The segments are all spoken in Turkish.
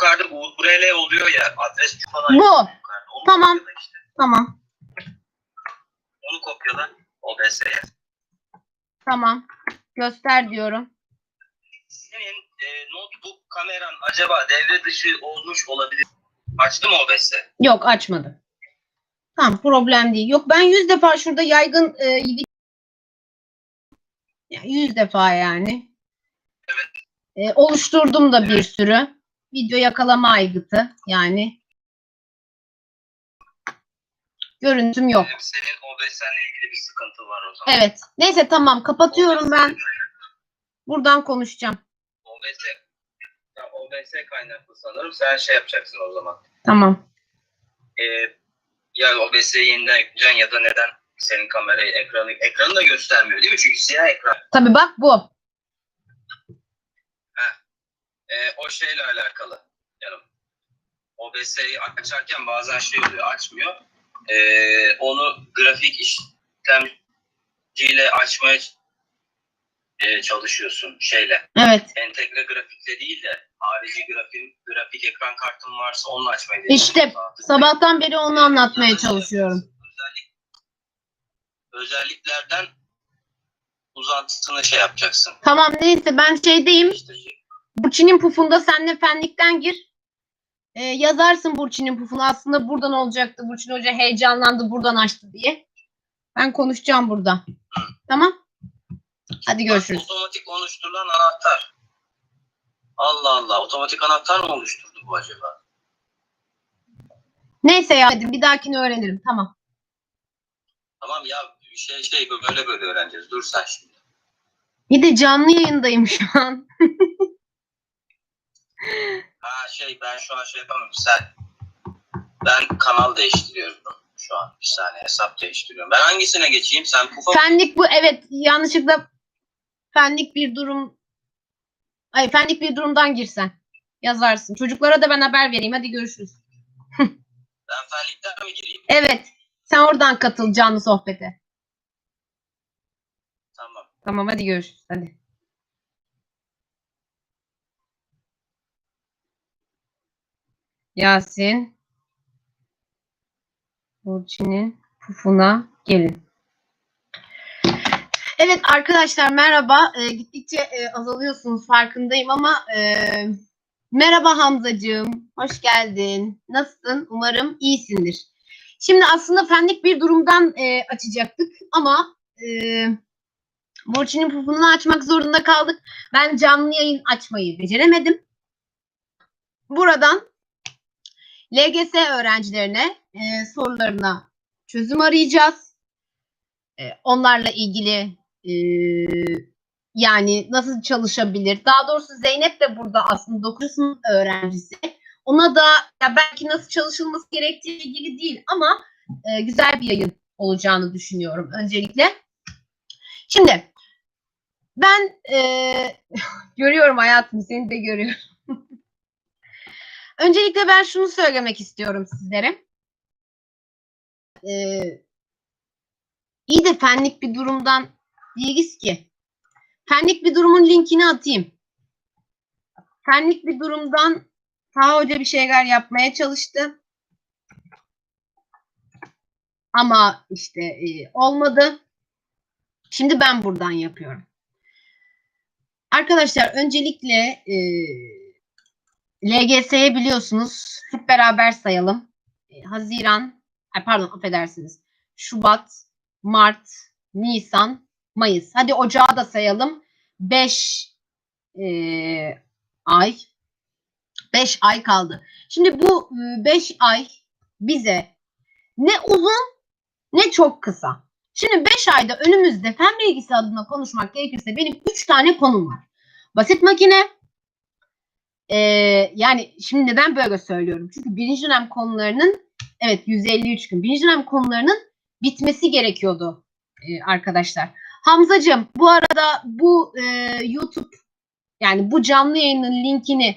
yukarıda URL oluyor ya adres falan. Bu. yukarıda. Onu Tamam. işte. Tamam. Onu kopyala OBS'ye. Tamam. Göster diyorum. Senin e, notebook kameran acaba devre dışı olmuş olabilir. Açtı mı OBS? Yok açmadım. Tamam problem değil. Yok ben yüz defa şurada yaygın e, yüz defa yani. E, oluşturdum da bir sürü. Video yakalama aygıtı yani. Görüntüm yok. Senin OBS'le ilgili bir sıkıntı var o zaman. Evet. Neyse tamam kapatıyorum ben. Buradan konuşacağım. OBS, ya OBS kaynaklı sanırım. Sen şey yapacaksın o zaman. Tamam. E, ya OBS'yi yeniden yükleyeceksin ya da neden senin kamerayı ekranı ekranı da göstermiyor değil mi? Çünkü siyah ekran. Tabii bak bu. E, o şeyle alakalı. Canım. OBS'yi açarken bazen şey oluyor açmıyor. E, onu grafik işlemciyle açmaya e, çalışıyorsun şeyle. Evet. Entegre grafikle değil de harici grafik, grafik ekran kartın varsa onunla açmayı İşte Sabahtan beri onu anlatmaya çalışıyorum. Özellik, özelliklerden uzantısını şey yapacaksın. Tamam neyse ben şeydeyim. İşte Burçin'in pufunda senle fenlikten gir. Ee, yazarsın Burçin'in pufunu. Aslında buradan olacaktı. Burçin Hoca heyecanlandı buradan açtı diye. Ben konuşacağım burada. Tamam. Hadi görüşürüz. Otomatik oluşturulan anahtar. Allah Allah. Otomatik anahtar mı oluşturdu bu acaba? Neyse ya hadi bir dahakini öğrenirim. Tamam. Tamam ya şey şey böyle böyle öğreneceğiz. Dur sen şimdi. Bir de canlı yayındayım şu an. Ha şey ben şu an şey yapamam. Sen ben kanal değiştiriyorum şu an. Bir saniye hesap değiştiriyorum. Ben hangisine geçeyim? Sen Pufa Fenlik bu evet yanlışlıkla fenlik bir durum Ay fenlik bir durumdan girsen yazarsın. Çocuklara da ben haber vereyim. Hadi görüşürüz. ben fenlikten mi gireyim? Evet. Sen oradan katıl canlı sohbete. Tamam. Tamam hadi görüşürüz. Hadi. Yasin. Burçin'in pufuna gelin. Evet arkadaşlar merhaba. Ee, gittikçe e, azalıyorsunuz farkındayım ama e, merhaba Hamzacığım. Hoş geldin. Nasılsın? Umarım iyisindir. Şimdi aslında fenlik bir durumdan e, açacaktık ama e, Burçin'in pufunu açmak zorunda kaldık. Ben canlı yayın açmayı beceremedim. Buradan LGS öğrencilerine e, sorularına çözüm arayacağız. E, onlarla ilgili e, yani nasıl çalışabilir? Daha doğrusu Zeynep de burada aslında 9. sınıf öğrencisi. Ona da ya belki nasıl çalışılması gerektiği ilgili değil ama e, güzel bir yayın olacağını düşünüyorum öncelikle. Şimdi ben e, görüyorum hayatım seni de görüyorum. Öncelikle ben şunu söylemek istiyorum sizlere. Ee, iyi de fenlik bir durumdan değiliz ki. Fenlik bir durumun linkini atayım. Fenlik bir durumdan Taha Hoca bir şeyler yapmaya çalıştı. Ama işte e, olmadı. Şimdi ben buradan yapıyorum. Arkadaşlar öncelikle e, LGS'ye biliyorsunuz hep beraber sayalım. E, Haziran, pardon affedersiniz. Şubat, Mart, Nisan, Mayıs. Hadi Ocağı da sayalım. 5 e, ay. 5 ay kaldı. Şimdi bu 5 ay bize ne uzun ne çok kısa. Şimdi 5 ayda önümüzde fen bilgisi adına konuşmak gerekirse benim 3 tane konum var. Basit makine, ee, yani şimdi neden böyle söylüyorum? Çünkü birinci dönem konularının evet 153 gün birinci dönem konularının bitmesi gerekiyordu e, arkadaşlar. Hamzacığım bu arada bu e, YouTube yani bu canlı yayının linkini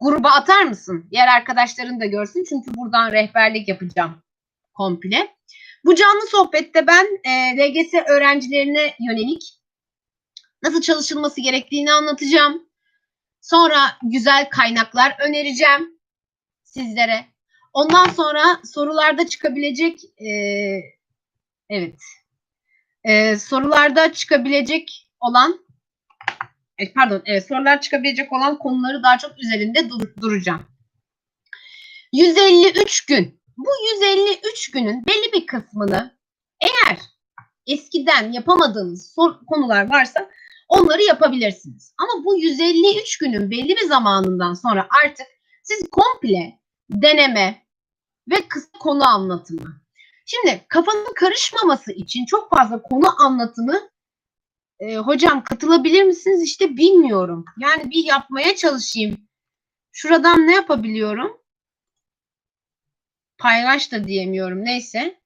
gruba atar mısın? Diğer arkadaşların da görsün çünkü buradan rehberlik yapacağım komple. Bu canlı sohbette ben e, LGS öğrencilerine yönelik nasıl çalışılması gerektiğini anlatacağım. Sonra güzel kaynaklar önereceğim sizlere. Ondan sonra sorularda çıkabilecek e, evet e, sorularda çıkabilecek olan e, pardon evet sorular çıkabilecek olan konuları daha çok üzerinde dur- duracağım. 153 gün. Bu 153 günün belli bir kısmını eğer eskiden yapamadığınız konular varsa onları yapabilirsiniz. Ama bu 153 günün belli bir zamanından sonra artık siz komple deneme ve kısa konu anlatımı. Şimdi kafanın karışmaması için çok fazla konu anlatımı e, hocam katılabilir misiniz? İşte bilmiyorum. Yani bir yapmaya çalışayım. Şuradan ne yapabiliyorum? Paylaş da diyemiyorum. Neyse.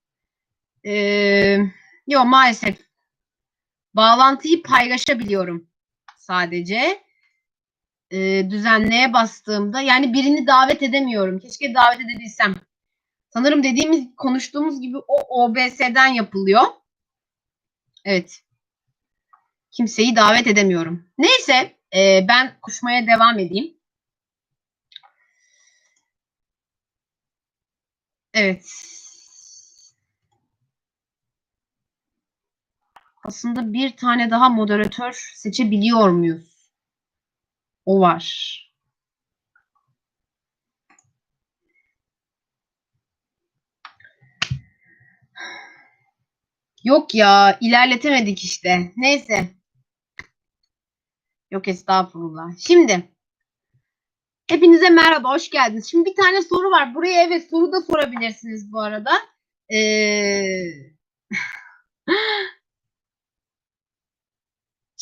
Ee, yok maalesef. Bağlantıyı paylaşabiliyorum sadece. Ee, düzenleye bastığımda yani birini davet edemiyorum. Keşke davet edebilsem. Sanırım dediğimiz konuştuğumuz gibi o OBS'den yapılıyor. Evet. Kimseyi davet edemiyorum. Neyse e, ben koşmaya devam edeyim. Evet. Aslında bir tane daha moderatör seçebiliyor muyuz? O var. Yok ya ilerletemedik işte. Neyse. Yok estağfurullah. Şimdi hepinize merhaba hoş geldiniz. Şimdi bir tane soru var. Buraya evet soru da sorabilirsiniz bu arada. Ee...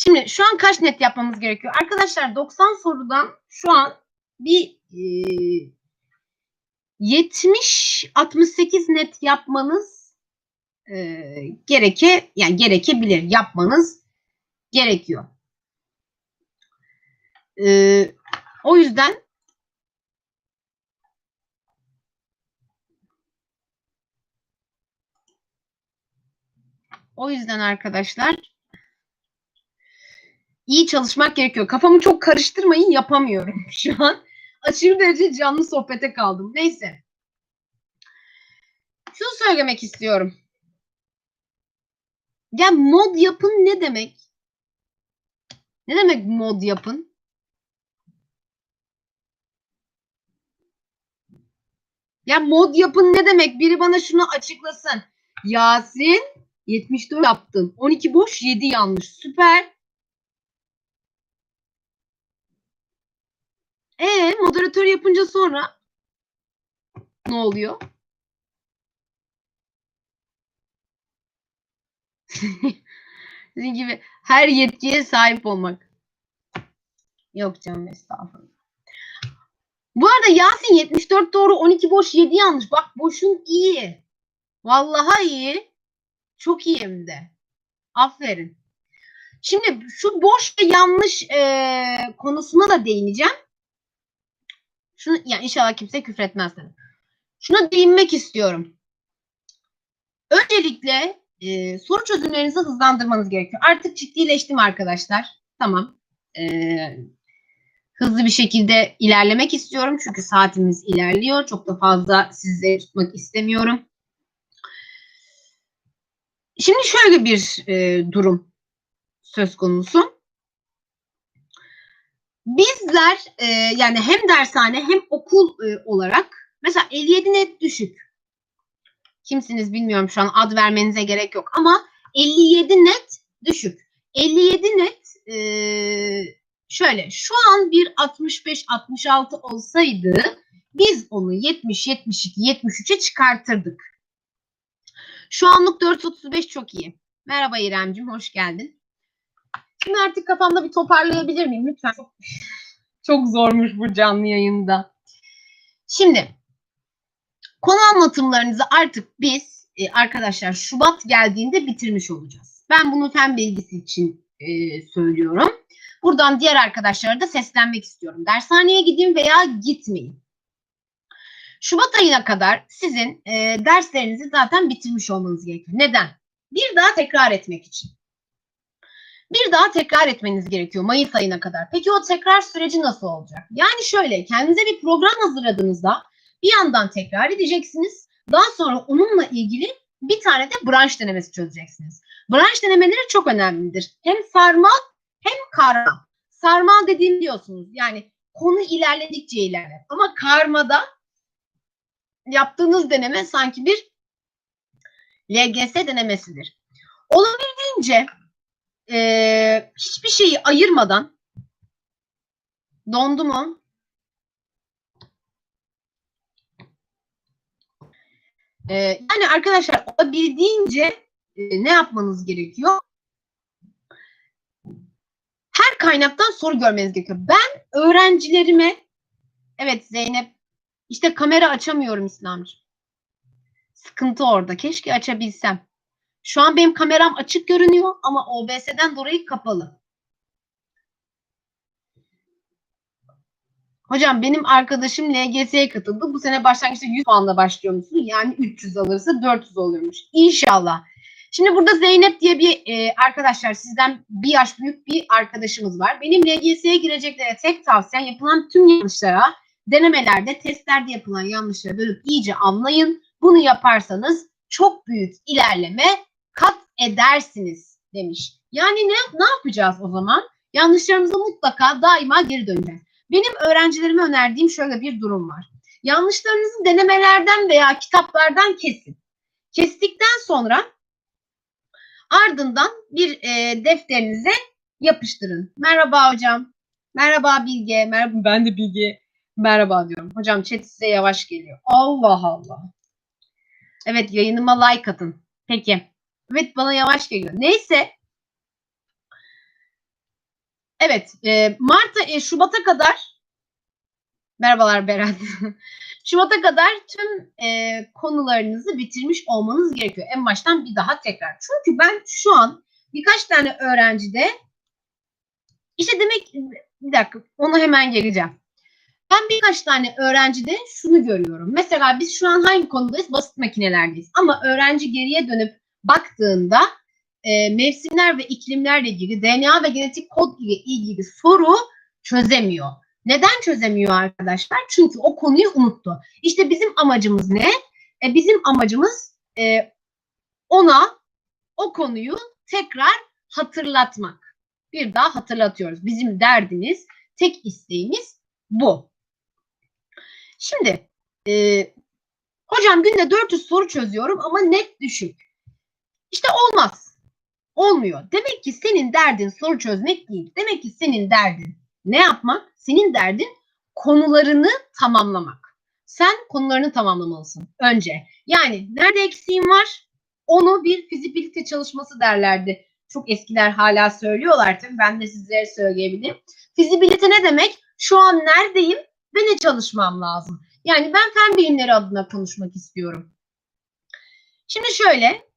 Şimdi şu an kaç net yapmamız gerekiyor? Arkadaşlar 90 sorudan şu an bir e, 70-68 net yapmanız e, gereke yani gerekebilir. Yapmanız gerekiyor. E, o yüzden o yüzden arkadaşlar iyi çalışmak gerekiyor. Kafamı çok karıştırmayın yapamıyorum şu an. Aşırı derece canlı sohbete kaldım. Neyse. Şunu söylemek istiyorum. Ya mod yapın ne demek? Ne demek mod yapın? Ya mod yapın ne demek? Biri bana şunu açıklasın. Yasin 74 yaptın. 12 boş 7 yanlış. Süper. E moderatör yapınca sonra ne oluyor? Sizin gibi her yetkiye sahip olmak. Yok canım estağfurullah. Bu arada Yasin 74 doğru 12 boş 7 yanlış. Bak boşun iyi. Vallahi iyi. Çok iyi hem de. Aferin. Şimdi şu boş ve yanlış e, konusuna da değineceğim. Şunu yani inşallah kimse küfretmez tabii. Şuna değinmek istiyorum. Öncelikle e, soru çözümlerinizi hızlandırmanız gerekiyor. Artık ciddileştim arkadaşlar. Tamam. E, hızlı bir şekilde ilerlemek istiyorum. Çünkü saatimiz ilerliyor. Çok da fazla sizleri tutmak istemiyorum. Şimdi şöyle bir e, durum söz konusu. Bizler e, yani hem dershane hem okul e, olarak mesela 57 net düşük. Kimsiniz bilmiyorum şu an ad vermenize gerek yok ama 57 net düşük. 57 net e, şöyle şu an bir 65-66 olsaydı biz onu 70-72-73'e çıkartırdık. Şu anlık 435 çok iyi. Merhaba İremcim hoş geldin. Şimdi artık kafamda bir toparlayabilir miyim? Lütfen. Çok, çok zormuş bu canlı yayında. Şimdi konu anlatımlarınızı artık biz e, arkadaşlar Şubat geldiğinde bitirmiş olacağız. Ben bunu fen bilgisi için e, söylüyorum. Buradan diğer arkadaşlara da seslenmek istiyorum. Dershaneye gidin veya gitmeyin. Şubat ayına kadar sizin e, derslerinizi zaten bitirmiş olmanız gerekiyor. Neden? Bir daha tekrar etmek için. Bir daha tekrar etmeniz gerekiyor Mayıs ayına kadar. Peki o tekrar süreci nasıl olacak? Yani şöyle kendinize bir program hazırladığınızda bir yandan tekrar edeceksiniz. Daha sonra onunla ilgili bir tane de branş denemesi çözeceksiniz. Branş denemeleri çok önemlidir. Hem sarmal hem karma. Sarmal dediğim diyorsunuz. Yani konu ilerledikçe ilerler. Ama karmada yaptığınız deneme sanki bir LGS denemesidir. Olabildiğince eee, hiçbir şeyi ayırmadan dondu mu? Eee, yani arkadaşlar olabildiğince e, ne yapmanız gerekiyor? Her kaynaktan soru görmeniz gerekiyor. Ben öğrencilerime evet Zeynep işte kamera açamıyorum İslamcığım. Sıkıntı orada. Keşke açabilsem. Şu an benim kameram açık görünüyor ama OBS'den dolayı kapalı. Hocam benim arkadaşım LGS'ye katıldı. Bu sene başlangıçta 100 puanla başlıyor musun? Yani 300 alırsa 400 oluyormuş. İnşallah. Şimdi burada Zeynep diye bir e, arkadaşlar sizden bir yaş büyük bir arkadaşımız var. Benim LGS'ye gireceklere tek tavsiyem yapılan tüm yanlışlara denemelerde, testlerde yapılan yanlışları bölüp iyice anlayın. Bunu yaparsanız çok büyük ilerleme kat edersiniz demiş. Yani ne, ne yapacağız o zaman? Yanlışlarımıza mutlaka daima geri döneceğiz. Benim öğrencilerime önerdiğim şöyle bir durum var. Yanlışlarınızı denemelerden veya kitaplardan kesin. Kestikten sonra ardından bir e, defterinize yapıştırın. Merhaba hocam. Merhaba Bilge. Merhaba ben de Bilge. Merhaba diyorum. Hocam chat size yavaş geliyor. Allah Allah. Evet yayınıma like atın. Peki. Evet bana yavaş geliyor. Neyse. Evet. E, Mart'a, e, Şubat'a kadar merhabalar Berat. Şubat'a kadar tüm e, konularınızı bitirmiş olmanız gerekiyor. En baştan bir daha tekrar. Çünkü ben şu an birkaç tane öğrencide işte demek bir dakika ona hemen geleceğim. Ben birkaç tane öğrencide şunu görüyorum. Mesela biz şu an hangi konudayız? Basit makinelerdeyiz. Ama öğrenci geriye dönüp baktığında e, mevsimler ve iklimlerle ilgili DNA ve genetik kod ile ilgili soru çözemiyor. Neden çözemiyor arkadaşlar? Çünkü o konuyu unuttu. İşte bizim amacımız ne? E, bizim amacımız e, ona o konuyu tekrar hatırlatmak. Bir daha hatırlatıyoruz. Bizim derdimiz, tek isteğimiz bu. Şimdi e, hocam günde 400 soru çözüyorum ama net düşük. İşte olmaz. Olmuyor. Demek ki senin derdin soru çözmek değil. Demek ki senin derdin ne yapmak? Senin derdin konularını tamamlamak. Sen konularını tamamlamalısın önce. Yani nerede eksiğin var? Onu bir fizibilite çalışması derlerdi. Çok eskiler hala söylüyorlar tabii. Ben de sizlere söyleyebilirim. Fizibilite ne demek? Şu an neredeyim ve ne çalışmam lazım? Yani ben fen bilimleri adına konuşmak istiyorum. Şimdi şöyle,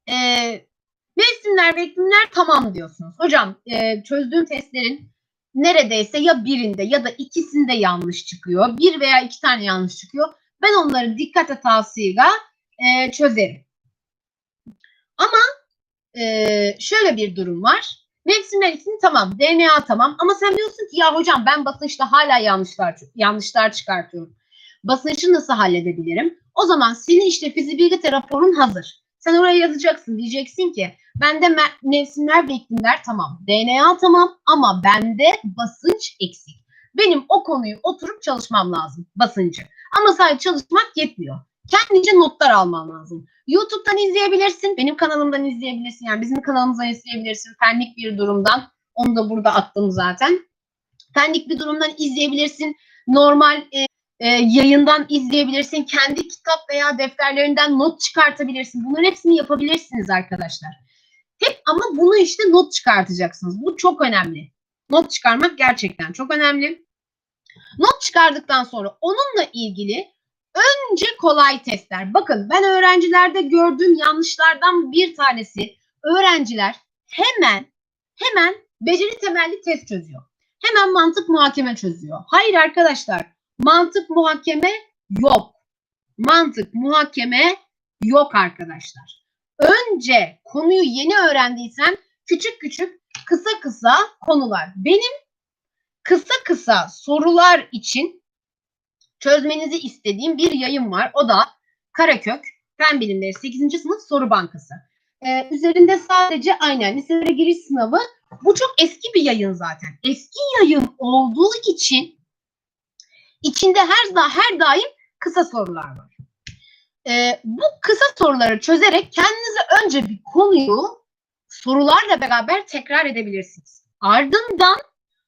mevsimler ve tamam diyorsunuz. Hocam e, çözdüğüm testlerin neredeyse ya birinde ya da ikisinde yanlış çıkıyor. Bir veya iki tane yanlış çıkıyor. Ben onları dikkat hatasıyla e, çözerim. Ama e, şöyle bir durum var. Mevsimler için tamam, DNA tamam ama sen diyorsun ki ya hocam ben basınçta hala yanlışlar yanlışlar çıkartıyorum. Basınçı nasıl halledebilirim? O zaman senin işte fizibilite raporun hazır. Sen oraya yazacaksın. Diyeceksin ki bende mevsimler ve iklimler tamam. DNA tamam ama bende basınç eksik. Benim o konuyu oturup çalışmam lazım. Basıncı. Ama sadece çalışmak yetmiyor. Kendince notlar alman lazım. YouTube'dan izleyebilirsin. Benim kanalımdan izleyebilirsin. Yani bizim kanalımızdan izleyebilirsin. Fenlik bir durumdan. Onu da burada attım zaten. Fenlik bir durumdan izleyebilirsin. Normal e, e, yayından izleyebilirsin. Kendi kitap veya defterlerinden not çıkartabilirsin. Bunların hepsini yapabilirsiniz arkadaşlar. Hep ama bunu işte not çıkartacaksınız. Bu çok önemli. Not çıkarmak gerçekten çok önemli. Not çıkardıktan sonra onunla ilgili önce kolay testler. Bakın ben öğrencilerde gördüğüm yanlışlardan bir tanesi öğrenciler hemen hemen beceri temelli test çözüyor. Hemen mantık muhakeme çözüyor. Hayır arkadaşlar mantık muhakeme yok. Mantık muhakeme yok arkadaşlar. Önce konuyu yeni öğrendiysen küçük küçük kısa kısa konular. Benim kısa kısa sorular için çözmenizi istediğim bir yayın var. O da Karakök Fen Bilimleri 8. sınıf soru bankası. Ee, üzerinde sadece aynen liselere giriş sınavı. Bu çok eski bir yayın zaten. Eski yayın olduğu için içinde her her daim kısa sorular var. Ee, bu kısa soruları çözerek kendinize önce bir konuyu sorularla beraber tekrar edebilirsiniz. Ardından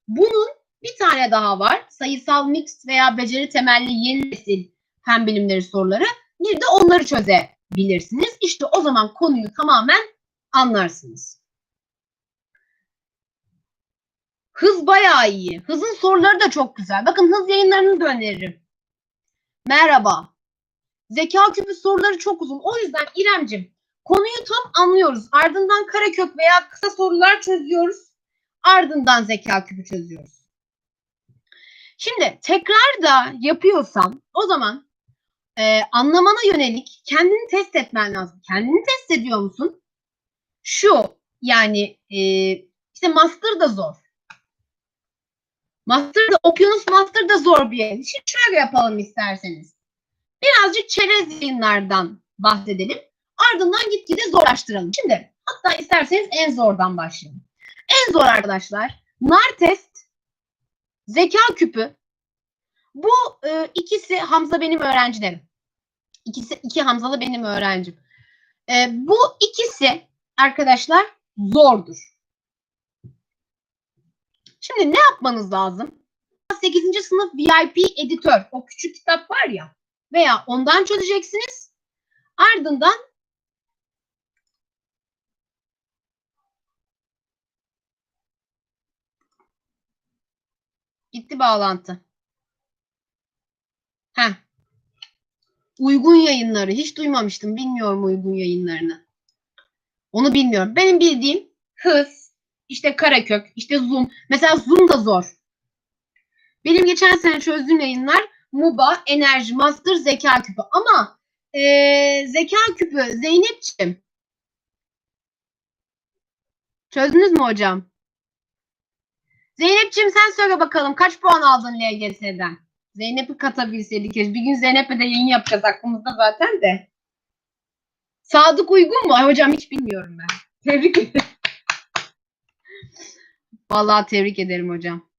bunun bir tane daha var. Sayısal mix veya beceri temelli yeni nesil fen bilimleri soruları. Bir de onları çözebilirsiniz. İşte o zaman konuyu tamamen anlarsınız. Hız bayağı iyi. Hızın soruları da çok güzel. Bakın hız yayınlarını da öneririm. Merhaba. Zeka küpü soruları çok uzun. O yüzden İremcim konuyu tam anlıyoruz. Ardından karekök veya kısa sorular çözüyoruz. Ardından zeka küpü çözüyoruz. Şimdi tekrar da yapıyorsan o zaman e, anlamana yönelik kendini test etmen lazım. Kendini test ediyor musun? Şu yani e, işte master da zor. Master da okyanus master da zor bir yer. Şimdi şöyle yapalım isterseniz. Birazcık çerez yayınlardan bahsedelim. Ardından gitgide zorlaştıralım. Şimdi hatta isterseniz en zordan başlayalım. En zor arkadaşlar nar test, zeka küpü. Bu e, ikisi Hamza benim öğrencilerim. İkisi iki Hamzalı benim öğrencim. E, bu ikisi arkadaşlar zordur. Şimdi ne yapmanız lazım? 8. sınıf VIP editör o küçük kitap var ya veya ondan çözeceksiniz. Ardından gitti bağlantı. Heh. Uygun yayınları. Hiç duymamıştım. Bilmiyorum uygun yayınlarını. Onu bilmiyorum. Benim bildiğim hız, işte karekök, işte zoom. Mesela zoom da zor. Benim geçen sene çözdüğüm yayınlar MUBA, enerji, master, zeka küpü. Ama ee, zeka küpü Zeynep'ciğim. Çözdünüz mü hocam? Zeynep'ciğim sen söyle bakalım kaç puan aldın LGS'den? Zeynep'i katabilseydik. Bir gün Zeynep'le de yayın yapacağız aklımızda zaten de. Sadık uygun mu? Ay hocam hiç bilmiyorum ben. Tebrik ederim. Vallahi tebrik ederim hocam.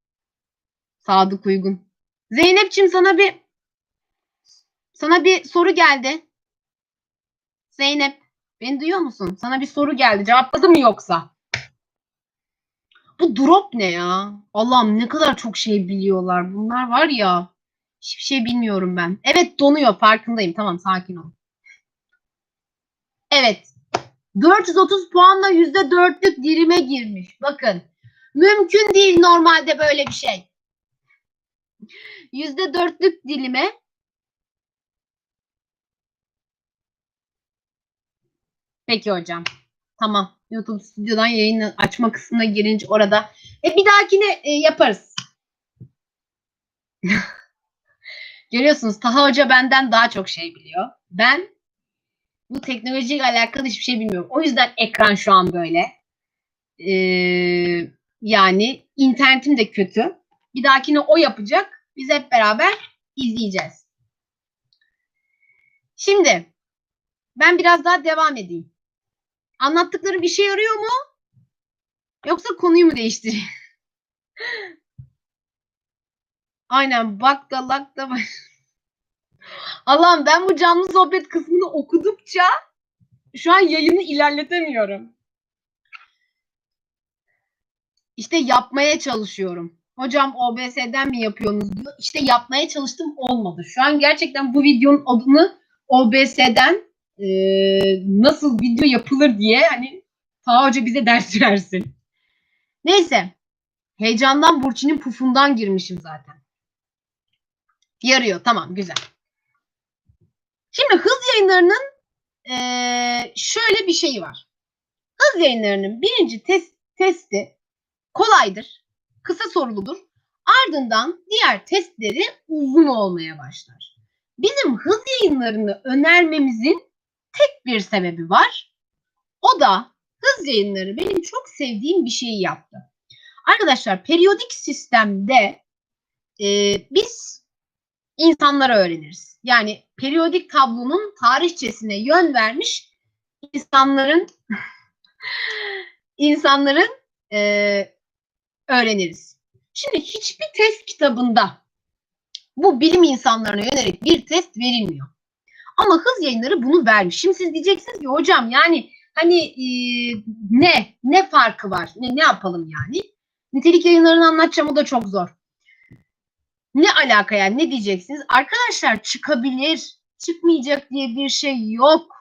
Sadık uygun. Zeynep'ciğim sana bir sana bir soru geldi. Zeynep, beni duyuyor musun? Sana bir soru geldi. Cevapladı mı yoksa? Bu drop ne ya? Allah'ım ne kadar çok şey biliyorlar. Bunlar var ya. Hiçbir şey bilmiyorum ben. Evet donuyor farkındayım. Tamam sakin ol. Evet. 430 puanla %4'lük dirime girmiş. Bakın. Mümkün değil normalde böyle bir şey. %4'lük dilime Peki hocam. Tamam. YouTube stüdyodan yayını açma kısmına girince orada. E bir dahakine e, yaparız. Görüyorsunuz Taha Hoca benden daha çok şey biliyor. Ben bu teknolojiyle alakalı hiçbir şey bilmiyorum. O yüzden ekran şu an böyle. Ee, yani internetim de kötü. Bir dahakine o yapacak. Biz hep beraber izleyeceğiz. Şimdi ben biraz daha devam edeyim. Anlattıkları bir şey yarıyor mu? Yoksa konuyu mu değiştireyim? Aynen bak da lak da bak. Allah'ım ben bu canlı sohbet kısmını okudukça şu an yayını ilerletemiyorum. İşte yapmaya çalışıyorum. Hocam OBS'den mi yapıyorsunuz diyor. İşte yapmaya çalıştım olmadı. Şu an gerçekten bu videonun adını OBS'den e, nasıl video yapılır diye hani Taha Hoca bize ders versin. Neyse. Heyecandan Burçin'in pufundan girmişim zaten. Yarıyor. Tamam. Güzel. Şimdi hız yayınlarının e, şöyle bir şeyi var. Hız yayınlarının birinci test, testi kolaydır. Kısa soruludur. Ardından diğer testleri uzun olmaya başlar. Bizim hız yayınlarını önermemizin tek bir sebebi var. O da hız yayınları benim çok sevdiğim bir şeyi yaptı. Arkadaşlar periyodik sistemde e, biz insanları öğreniriz. Yani periyodik tablonun tarihçesine yön vermiş insanların insanların e, öğreniriz. Şimdi hiçbir test kitabında bu bilim insanlarına yönelik bir test verilmiyor. Ama hız yayınları bunu vermiş. Şimdi siz diyeceksiniz ki hocam yani hani e, ne ne farkı var? Ne ne yapalım yani? Nitelik yayınlarını anlatacağım o da çok zor. Ne alaka yani ne diyeceksiniz? Arkadaşlar çıkabilir, çıkmayacak diye bir şey yok.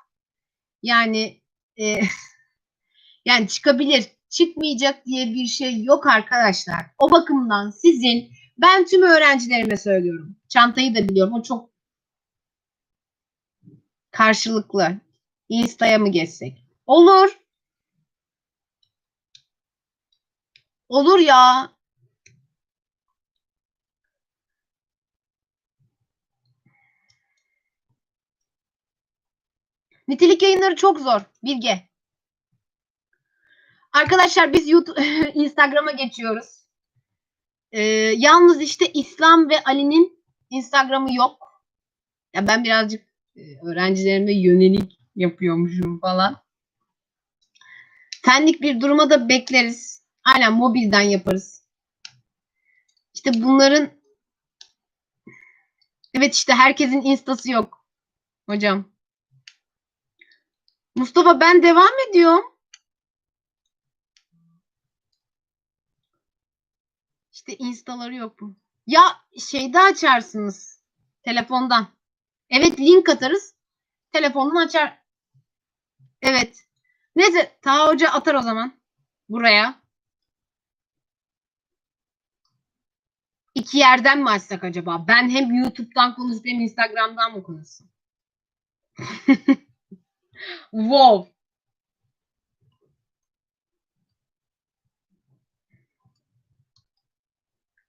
Yani e, yani çıkabilir, çıkmayacak diye bir şey yok arkadaşlar. O bakımdan sizin ben tüm öğrencilerime söylüyorum. Çantayı da biliyorum. O çok karşılıklı. Insta'ya mı geçsek? Olur. Olur ya. Nitelik yayınları çok zor. Bilge. Arkadaşlar biz YouTube, Instagram'a geçiyoruz. Ee, yalnız işte İslam ve Ali'nin Instagram'ı yok. Ya ben birazcık e, öğrencilerime yönelik yapıyormuşum falan. Senlik bir duruma da bekleriz. Aynen mobilden yaparız. İşte bunların evet işte herkesin instası yok. Hocam. Mustafa ben devam ediyorum. İşte instaları yok mu? Ya şeyde açarsınız. Telefondan. Evet link atarız. Telefondan açar. Evet. Neyse Ta Hoca atar o zaman. Buraya. İki yerden mi açsak acaba? Ben hem YouTube'dan konuşup hem Instagram'dan mı konuşsam? wow.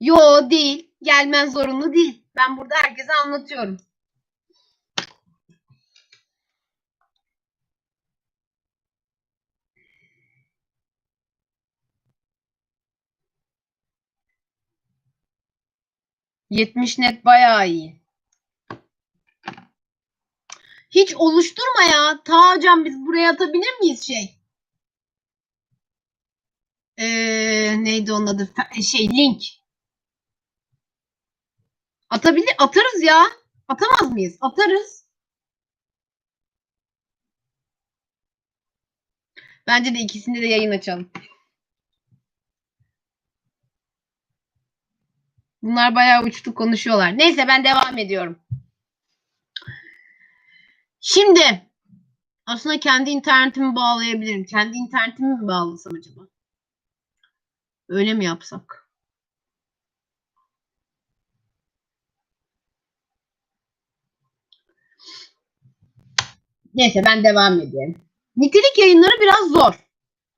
Yo değil. Gelmen zorunlu değil. Ben burada herkese anlatıyorum. Yetmiş net bayağı iyi. Hiç oluşturma ya. Ta hocam biz buraya atabilir miyiz şey? Ee, neydi onun adı? Şey link. Atabilir, atarız ya. Atamaz mıyız? Atarız. Bence de ikisinde de yayın açalım. Bunlar bayağı uçtu konuşuyorlar. Neyse ben devam ediyorum. Şimdi aslında kendi internetimi bağlayabilirim. Kendi internetimi mi bağlasam acaba? Öyle mi yapsak? Neyse ben devam edeyim. Nitelik yayınları biraz zor.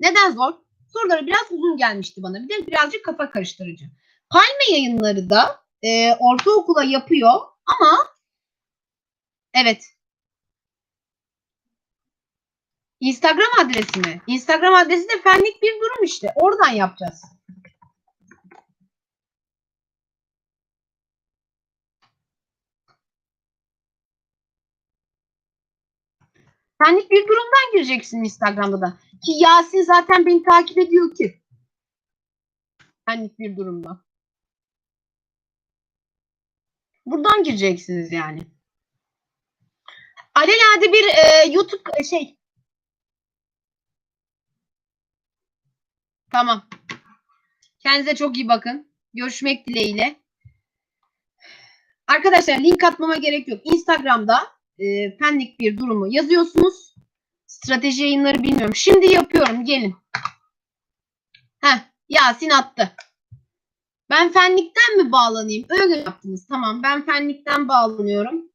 Neden zor? Soruları biraz uzun gelmişti bana. Bir de birazcık kafa karıştırıcı. Palme yayınları da e, ortaokula yapıyor ama evet Instagram adresi mi? Instagram adresi de fenlik bir durum işte. Oradan yapacağız. Senlik bir durumdan gireceksin Instagram'da da. Ki Yasin zaten beni takip ediyor ki. Senlik bir durumda. Buradan gireceksiniz yani. Alelade bir e, YouTube e, şey. Tamam. Kendinize çok iyi bakın. Görüşmek dileğiyle. Arkadaşlar link atmama gerek yok. Instagram'da e, penlik bir durumu yazıyorsunuz. Strateji yayınları bilmiyorum. Şimdi yapıyorum. Gelin. Heh, Yasin attı. Ben fenlikten mi bağlanayım? Öyle yaptınız. Tamam. Ben fenlikten bağlanıyorum.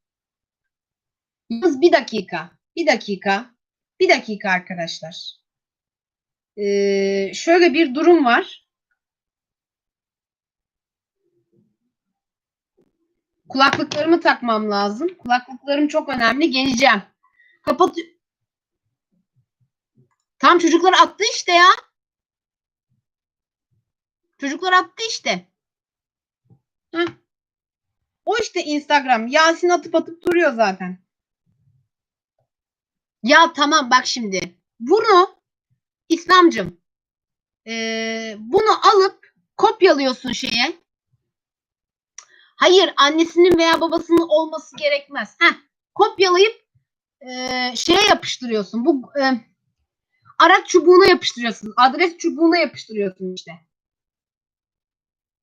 Yalnız bir dakika. Bir dakika. Bir dakika arkadaşlar. Ee, şöyle bir durum var. Kulaklıklarımı takmam lazım. Kulaklıklarım çok önemli. Geleceğim. Kapat Tam çocuklar attı işte ya. Çocuklar attı işte. Heh. O işte Instagram. Yasin atıp atıp duruyor zaten. Ya tamam bak şimdi. Bunu İslamcım eee, bunu alıp kopyalıyorsun şeye. Hayır annesinin veya babasının olması gerekmez. Heh, kopyalayıp eee, şeye yapıştırıyorsun. Bu eee, araç çubuğuna yapıştırıyorsun. Adres çubuğuna yapıştırıyorsun işte.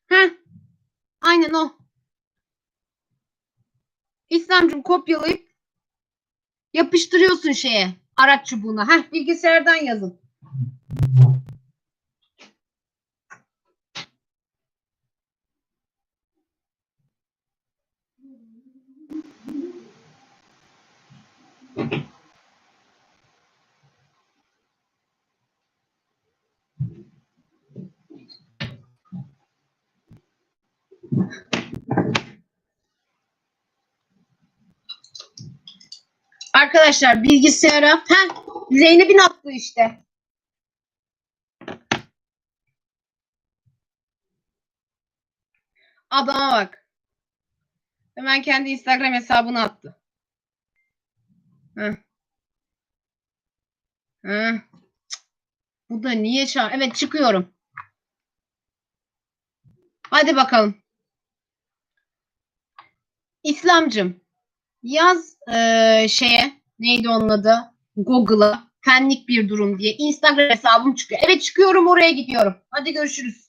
Heh, aynen o. İslamcım kopyalayıp yapıştırıyorsun şeye. Araç çubuğuna. Heh, bilgisayardan yazın. Arkadaşlar bilgisayara heh, Zeynep'in attığı işte. Adama bak. Hemen kendi Instagram hesabını attı. Heh. Heh. Bu da niye çağır? Evet çıkıyorum. Hadi bakalım. İslamcım yaz eee, şeye neydi onun adı? Google'a penlik bir durum diye Instagram hesabım çıkıyor. Evet çıkıyorum oraya gidiyorum. Hadi görüşürüz.